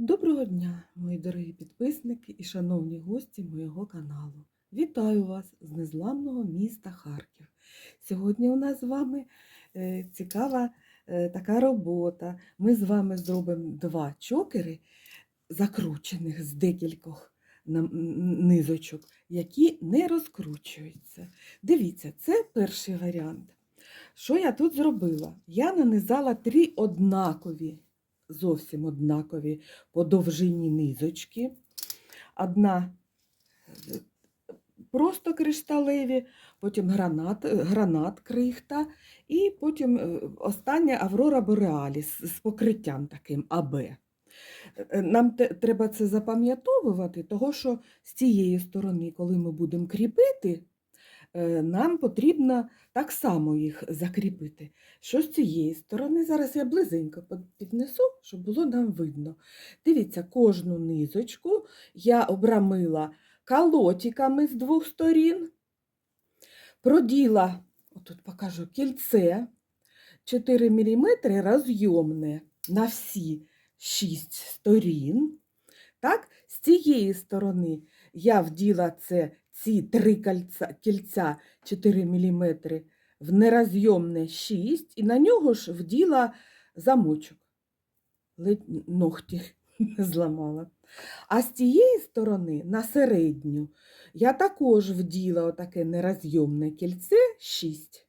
Доброго дня, мої дорогі підписники і шановні гості моєго каналу. Вітаю вас з незламного міста Харків. Сьогодні у нас з вами е, цікава е, така робота. Ми з вами зробимо два чокери, закручених з декількох низочок, які не розкручуються. Дивіться, це перший варіант. Що я тут зробила? Я нанизала три однакові, зовсім однакові по довжині низочки. Одна е, просто кришталеві, потім гранат, е, гранат крихта, і потім е, остання Аврора Бореаліс з покриттям таким АБ. Нам треба це запам'ятовувати, того що з цієї сторони, коли ми будемо кріпити, нам потрібно так само їх закріпити. Що з цієї сторони, зараз я близенько піднесу, щоб було нам видно. Дивіться, кожну низочку я обрамила калотиками з двох сторін, проділа, отут покажу, кільце 4 мм розйомне на всі 6 сторін. Так, з цієї сторони я вділа це, ці три кільця, кільця 4 мм в нерозйомне 6 і на нього ж вділа замочок. Ледь ногті не зламала. А з цієї сторони на середню я також вділа отаке нерозйомне кільце 6.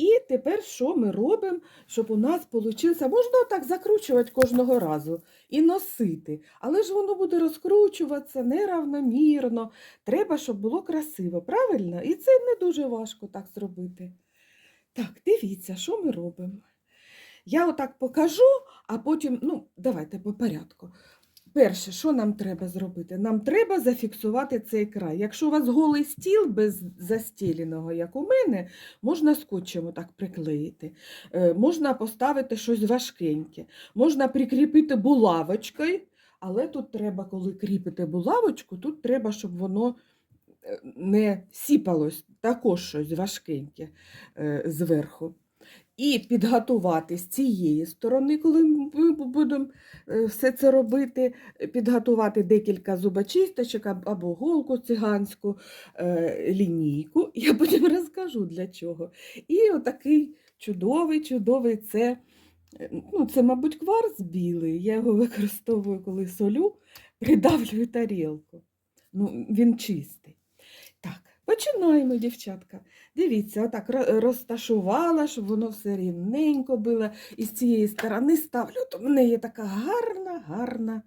І тепер що ми робимо, щоб у нас вийшло? Можна так закручувати кожного разу і носити, але ж воно буде розкручуватися неравномірно. Треба, щоб було красиво, правильно? І це не дуже важко так зробити. Так, дивіться, що ми робимо. Я отак покажу, а потім, ну, давайте по порядку. Перше, що нам треба зробити? Нам треба зафіксувати цей край. Якщо у вас голий стіл без застіленого, як у мене, можна скотчем отак приклеїти. Е, можна поставити щось важкеньке, можна прикріпити булавочкою, але тут треба, коли кріпити булавочку, тут треба, щоб воно е, не сіпалось, також щось важкеньке е, зверху. І підготувати з цієї сторони, коли ми будемо е, все це робити, підготувати декілька зубочисточок або голку циганську, е, лінійку. Я потім розкажу для чого. І отакий чудовий, чудовий це, е, ну, це, мабуть, кварц білий. Я його використовую, коли солю, придавлюю тарілку. Ну, він чистий. Так, починаємо, дівчатка. Дивіться, отак розташувала, щоб воно все рівненько було. І з цієї сторони ставлю, то в неї така гарна, гарна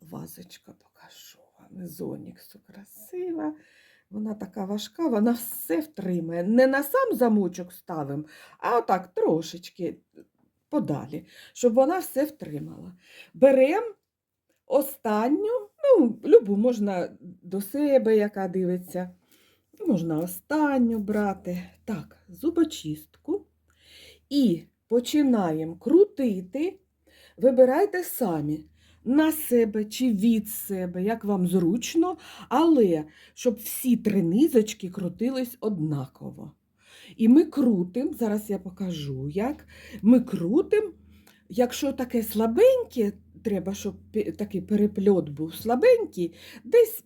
вазочка. Покажу вам із оніксу красива. Вона така важка, вона все втримає. Не на сам замочок ставимо, а отак трошечки подалі, щоб вона все втримала. Беремо останню, ну, любу можна до себе, яка дивиться. Можна останню брати. Так, зубочистку. І починаємо крутити. Вибирайте самі на себе чи від себе, як вам зручно, але щоб всі три низочки крутились однаково. І ми крутимо, зараз я покажу, як. Ми крутимо, якщо таке слабеньке, треба, щоб такий перепльот був слабенький, десь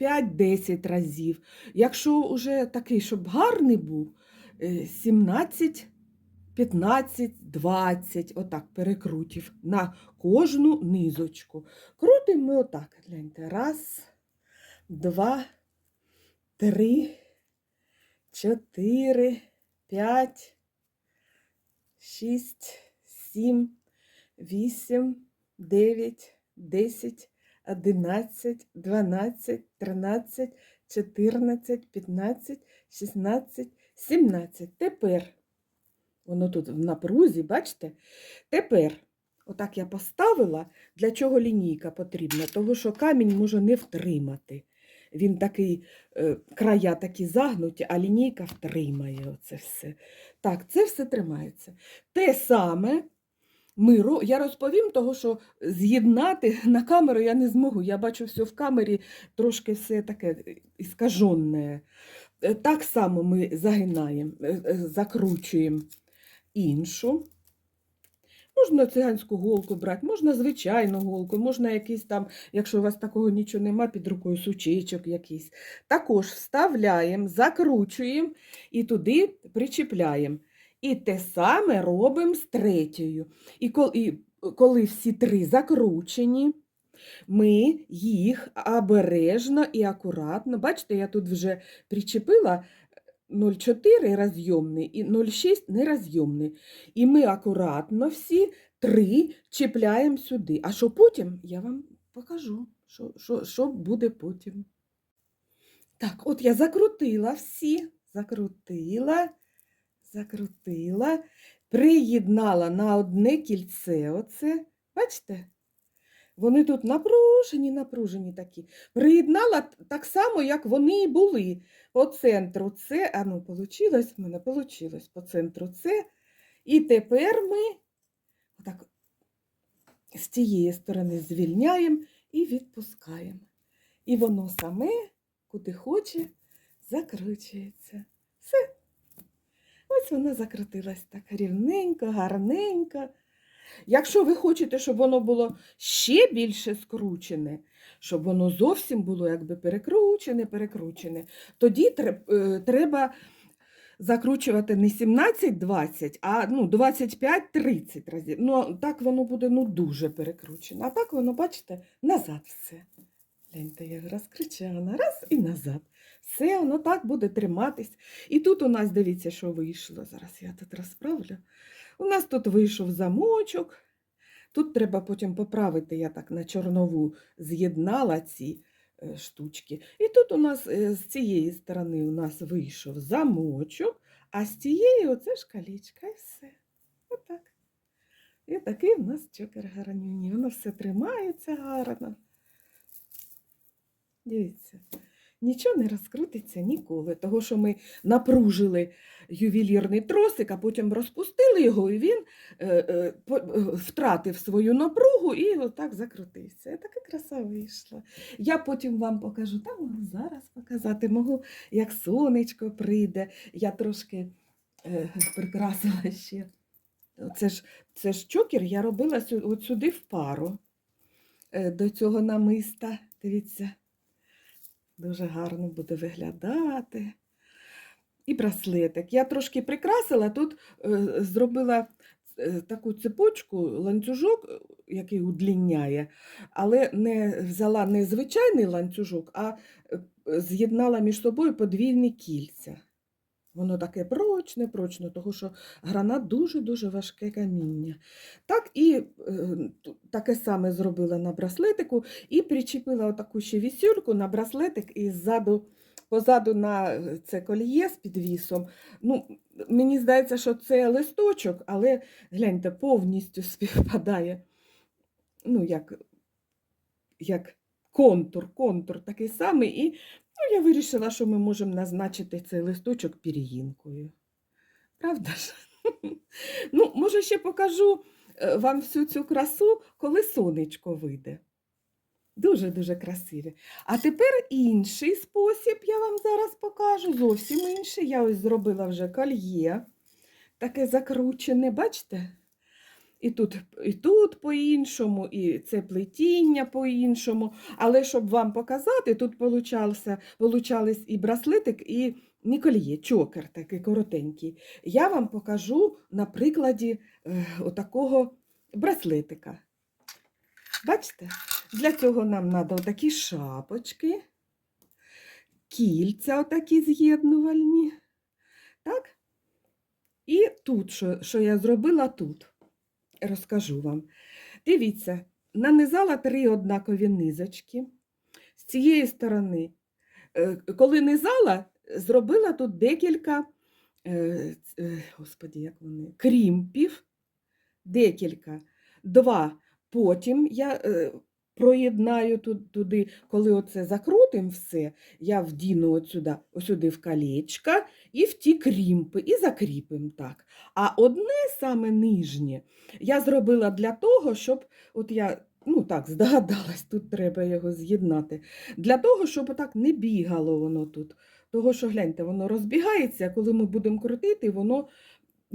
5-10 разів. Якщо вже такий, щоб гарний був, е, 17, 15, 20, отак перекрутів на кожну низочку. Крутимо ми отак. Гляньте. Раз, два, три, чотири, п'ять, шість, сім, вісім, дев'ять, десять. 11, 12, 13, 14, 15, 16, 17. Тепер, воно тут в напрузі, бачите? Тепер, отак я поставила, для чого лінійка потрібна, тому що камінь може не втримати. Він такий, е, края такі загнуті, а лінійка втримає оце все. Так, це все тримається. Те саме ми, ро- я розповім, того, що з'єднати на камеру я не зможу. Я бачу все в камері трошки все таке іскажене. Е, Так само ми загинаємо, е, е, закручуємо іншу. Можна циганську голку брати, можна звичайну голку, можна якийсь там, якщо у вас такого нічого нема, під рукою сучечок якийсь. Також вставляємо, закручуємо і туди причіпляємо. І те саме робимо з третьою. І коли, і коли всі три закручені, ми їх обережно і акуратно, бачите, я тут вже причепила 0,4 розйомний і 0,6 нерозйомний. І ми акуратно всі три чіпляємо сюди. А що потім, я вам покажу, що, що, що буде потім. Так, от я закрутила всі, закрутила, закрутила, приєднала на одне кільце. Оце, бачите? Вони тут напружені, напружені такі. Приєднала так само, як вони і були. По центру це, а ну, получилось в мене, получилось по центру це. І тепер ми отак з тієї сторони звільняємо і відпускаємо. І воно саме, куди хоче, закручується. Все. Ось воно закрутилось так рівненько, гарненько. Якщо ви хочете, щоб воно було ще більше скручене, щоб воно зовсім було якби перекручене, перекручене, тоді е, треба закручувати не 17-20, а ну, 25-30 разів. Ну, так воно буде ну, дуже перекручене. А так воно, бачите, назад все. Гляньте, я розкричана, раз і назад. Все, воно так буде триматись. І тут у нас, дивіться, що вийшло. Зараз я тут розправлю. У нас тут вийшов замочок. Тут треба потім поправити, я так на чорнову з'єднала ці е, штучки. І тут у нас е, з цієї сторони у нас вийшов замочок, а з цієї оце ж колечко і все. Отак. І такий у нас чокер гарнюній. Воно все тримається гарно. Дивіться, нічого не розкрутиться ніколи, того що ми напружили ювелірний тросик, а потім розпустили його, і він е, е, е, втратив свою напругу і отак закрутився. І така краса вийшла. Я потім вам покажу, там зараз показати, можу, як сонечко прийде. Я трошки прикрасила ще. Це ж, це ж чокер я робила от сюди в пару до цього намиста. Дивіться, дуже гарно буде виглядати. І браслетик. Я трошки прикрасила, тут е, зробила е, таку цепочку, ланцюжок, е, який удліняє, але не взяла не звичайний ланцюжок, а з'єднала між собою подвійні кільця. Воно таке прочне, прочне, тому що гранат дуже-дуже важке каміння. Так і е, таке саме зробила на браслетику і причепила отаку ще вісюльку на браслетик і ззаду, позаду на е, це кольє з підвісом. Ну, мені здається, що це листочок, але гляньте, повністю співпадає. Ну, як, як контур, контур такий самий. І ну, я вирішила, що ми можемо назначити цей листочок пір'їнкою. Правда ж? Ну, може, ще покажу е, вам всю цю красу, коли сонечко вийде. Дуже-дуже красиві. А тепер інший спосіб я вам зараз покажу. Зовсім інший. Я ось зробила вже кольє, таке закручене, бачите? І тут, і тут по-іншому, і це плетіння по-іншому. Але щоб вам показати, тут получались і браслетик, і не кольє, чокер такий коротенький. Я вам покажу на прикладі е, отакого браслетика. Бачите? Для цього нам треба отакі шапочки, кільця отакі з'єднувальні. Так? І тут, що, що я зробила тут, розкажу вам. Дивіться, нанизала три однакові низочки. З цієї сторони, е, коли низала, зробила тут декілька, е, е, господі, як вони, крімпів, декілька, два. Потім я проєднаю туди, коли оце закрутим все, я вдіну от сюди, в колечка і в ті крімпи, і закріпим так. А одне саме нижнє я зробила для того, щоб от я. Ну так, здогадалась, тут треба його з'єднати. Для того, щоб так не бігало воно тут. Того, що гляньте, воно розбігається, коли ми будемо крутити, воно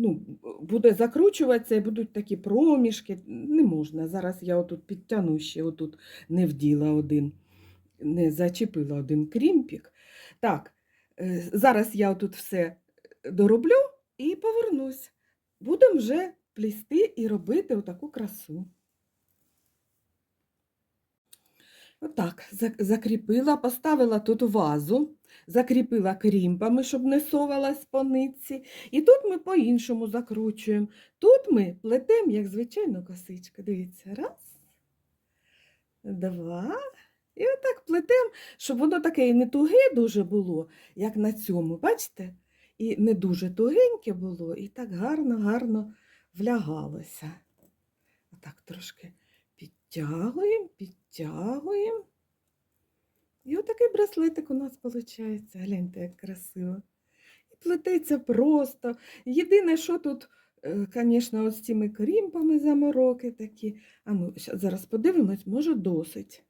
ну, буде закручуватися і будуть такі проміжки. Не можна. Зараз я отут підтягну ще отут не вділа один, не зачепила один крімпік. Так, е, зараз я отут все дороблю і повернусь. Будемо вже плісти і робити отаку красу. Отак, закріпила, поставила тут вазу, закріпила крімпами, щоб не совалась по нитці. І тут ми по-іншому закручуємо. Тут ми плетемо, як звичайно, косичка. Дивіться, раз, два. І отак плетемо, щоб воно таке і не туге дуже було, як на цьому. Бачите? І не дуже тугеньке було, і так гарно-гарно влягалося. Отак трошки підтягуємо, підтягуємо. І отакий браслетик у нас виходить. Гляньте, як красиво. І плететься просто. Єдине, що тут, звісно, з цими крімпами замороки такі. А ну, зараз подивимось, може досить.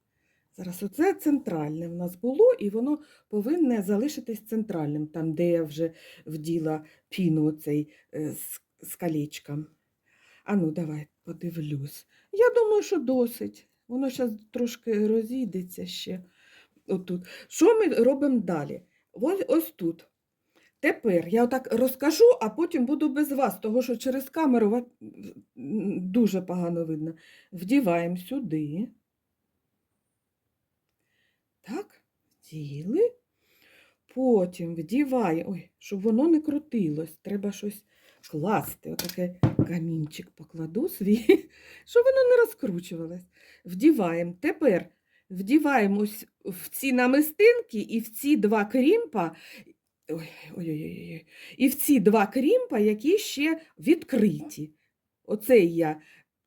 Зараз оце центральне в нас було, і воно повинне залишитись центральним, там, де я вже вділа піну оцей е, з, з колечком. А ну, давай подивлюсь. Я думаю, що досить. Воно зараз трошки розійдеться ще. Отут. Що ми робимо далі? Ось, ось тут. Тепер я отак розкажу, а потім буду без вас, того що через камеру дуже погано видно. Вдіваємо сюди. Так, вділи. Потім вдіваємо, ой, щоб воно не крутилось, треба щось класти. Отаке камінчик покладу свій, щоб воно не розкручувалось. Вдіваємо. Тепер вдіваємо в ці намистинки і в ці два крімпа. Ой, ой-ой-ой. І в ці два крімпа, які ще відкриті. Оцей я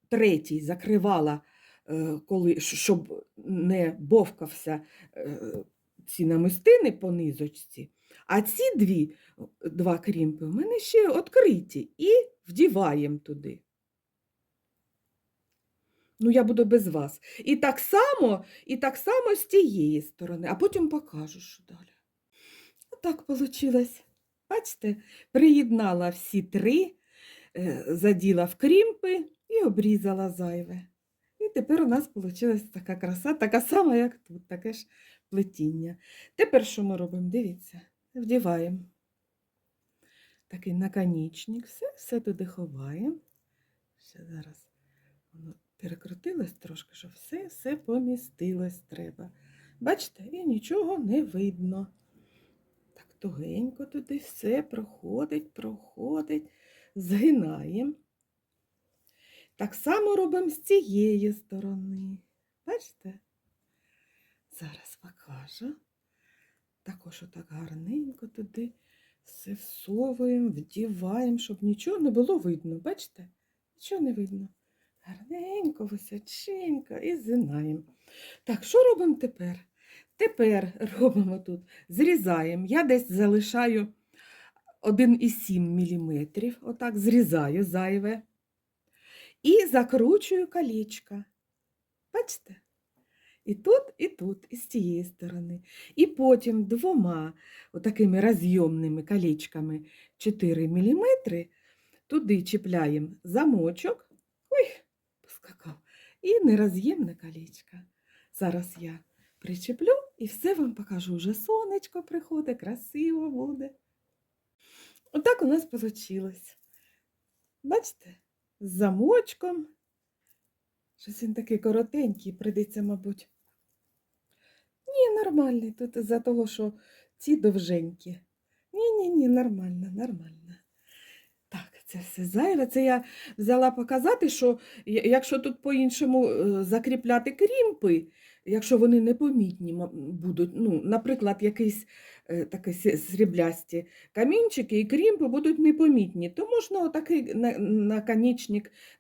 третій закривала, е, коли, щоб не бовкався е, ці намистини по низочці. А ці дві, два крімпи в мене ще відкриті і вдіваємо туди. Ну, я буду без вас. І так само, і так само з тієї сторони, а потім покажу, що далі. Отак вийшло. Бачите, приєднала всі три, е, заділа в крімпи і обрізала зайве. І тепер у нас вийшла така краса, така сама, як тут, таке ж плетіння. Тепер що ми робимо? Дивіться, вдіваємо такий наконічник, все, все туди ховаємо. Ще зараз воно перекрутилось трошки, щоб все, все помістилось треба. Бачите, і нічого не видно. Так тугенько туди все проходить, проходить, згинаємо. Так само робимо з цієї сторони. Бачите? Зараз покажу. Також отак гарненько туди все всовуємо, вдіваємо, щоб нічого не було видно. Бачите? Нічого не видно. Гарненько, височенько і згинаємо. Так, що робимо тепер? Тепер робимо тут, зрізаємо. Я десь залишаю 1,7 мм, отак зрізаю зайве. І закручую колечко. Бачите? І тут, і тут, і з цієї сторони. І потім двома отакими розйомними колечками 4 мм туди чіпляємо замочок. Ой, поскакав. І нероз'ємне колечко. Зараз я причеплю і все вам покажу. Вже сонечко приходить, красиво буде. Отак у нас вийшло. Бачите? З замочком. Щось він такий коротенький, прийдеться, мабуть. Ні, нормальний. Тут із-за того, що ці довженькі. Ні-ні-ні, нормально, нормально. Так, це все зайве. Це я взяла показати, що якщо тут по-іншому е, закріпляти крімпи, якщо вони непомітні будуть, ну, наприклад, якийсь е, такі сріблясті камінчики і крімпи будуть непомітні, то можна отакий на-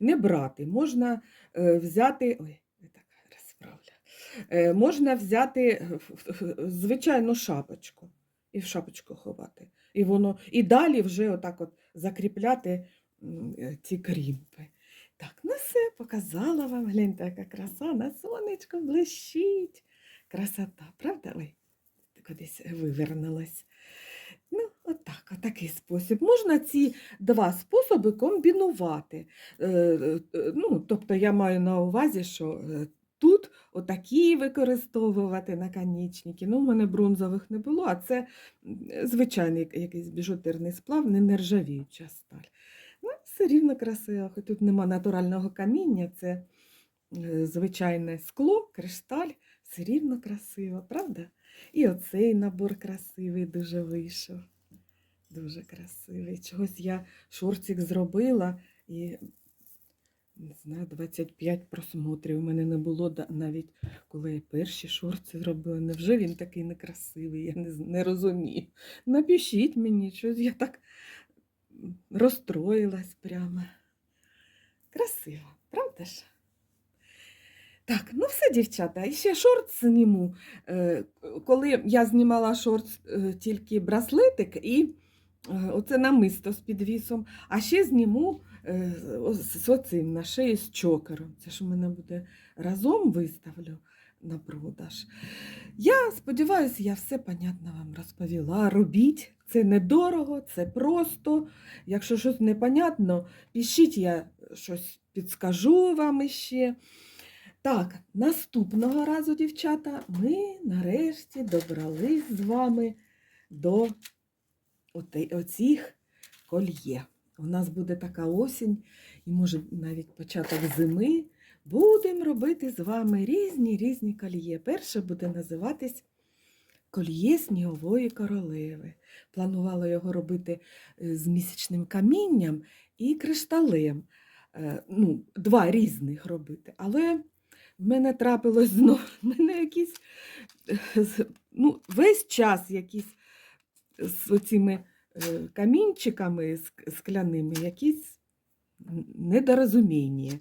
не брати. Можна е, взяти. Ой, я так розправлю. Е, можна взяти е, ф- ф- звичайну шапочку і в шапочку ховати. І воно і далі вже отак от закріпляти е, ці крімпи. Так, ну все, показала вам. Гляньте, яка краса, на сонечко блищить. Красота, правда? Ой, кудись вивернулась. Ну, Отак, отакий спосіб. Можна ці два способи комбінувати. Е, Ну, тобто я маю на увазі, що тут отакі використовувати наконечники. Ну, у мене бронзових не було, а це звичайний якийсь біжутерний сплав, не нержавіюча сталь. Ну, все рівно красиво, хоч тут нема натурального каміння, це е, звичайне скло, кришталь, все рівно красиво, правда? І оцей набор красивий дуже вийшов. Дуже красивий. Чогось я шорцик зробила і не знаю, 25 просмотрів. У мене не було навіть коли я перші шорти зробила. Невже він такий некрасивий? Я не, не розумію. Напишіть мені, щось я так розстроїлась прямо. Красиво, правда ж? Так, ну все, дівчата, і ще шорт зніму. Е, Коли я знімала шорт е, тільки браслетик і е, оце намисто з підвісом, а ще зніму е, з оцим на шиї з чокером. Це ж у мене буде разом виставлю на продаж. Я сподіваюся, я все понятно вам розповіла. Робіть, це недорого, це просто. Якщо щось непонятно, пишіть, я щось підскажу вам іще. Так, наступного разу, дівчата, ми нарешті добрались з вами до оцих кольє. У нас буде така осінь, і може навіть початок зими. Будемо робити з вами різні різні кольє. Перше буде називатись Кольє снігової королеви. Планувала його робити е, з місячним камінням і кришталем. Е, Ну, два різних робити. Але в мене трапилось знову, в мене якісь, е, ну, весь час якісь з оціми камінчиками скляними, якісь недорозуміння.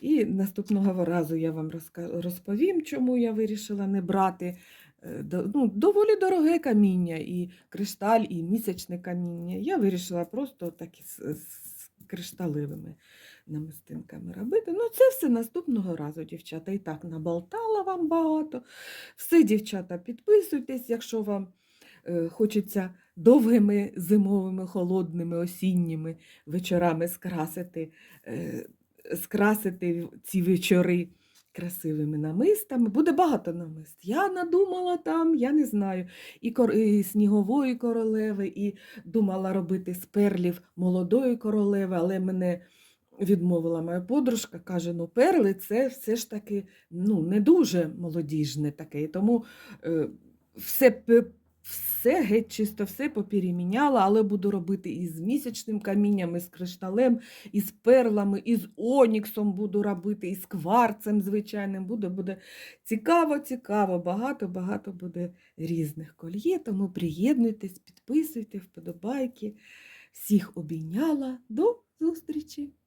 І наступного разу я вам розповім, чому я вирішила не брати. е, Ну, доволі дороге каміння, і кришталь, і місячне каміння. Я вирішила просто так з кришталевими намистинками робити. Ну, це все наступного разу, дівчата. І так наболтала вам багато. Все, дівчата, підписуйтесь, якщо вам е, хочеться довгими зимовими, холодними, осінніми вечорами скрасити, е, скрасити ці вечори красивими намистами. Буде багато намист. Я надумала там, я не знаю, і, кор... і снігової королеви, і думала робити з перлів молодої королеви, але мене відмовила моя подружка, каже: ну, перли це все ж таки ну, не дуже молодіжне таке. Тому е, все, все геть чисто все попереміняла, але буду робити і з місячним камінням, і з кришталем, і з перлами, і з оніксом буду робити, і з кварцем звичайним. Буде, буде цікаво, цікаво, багато-багато буде різних кольє. Тому приєднуйтесь, підписуйте, вподобайки. Всіх обійняла. До зустрічі!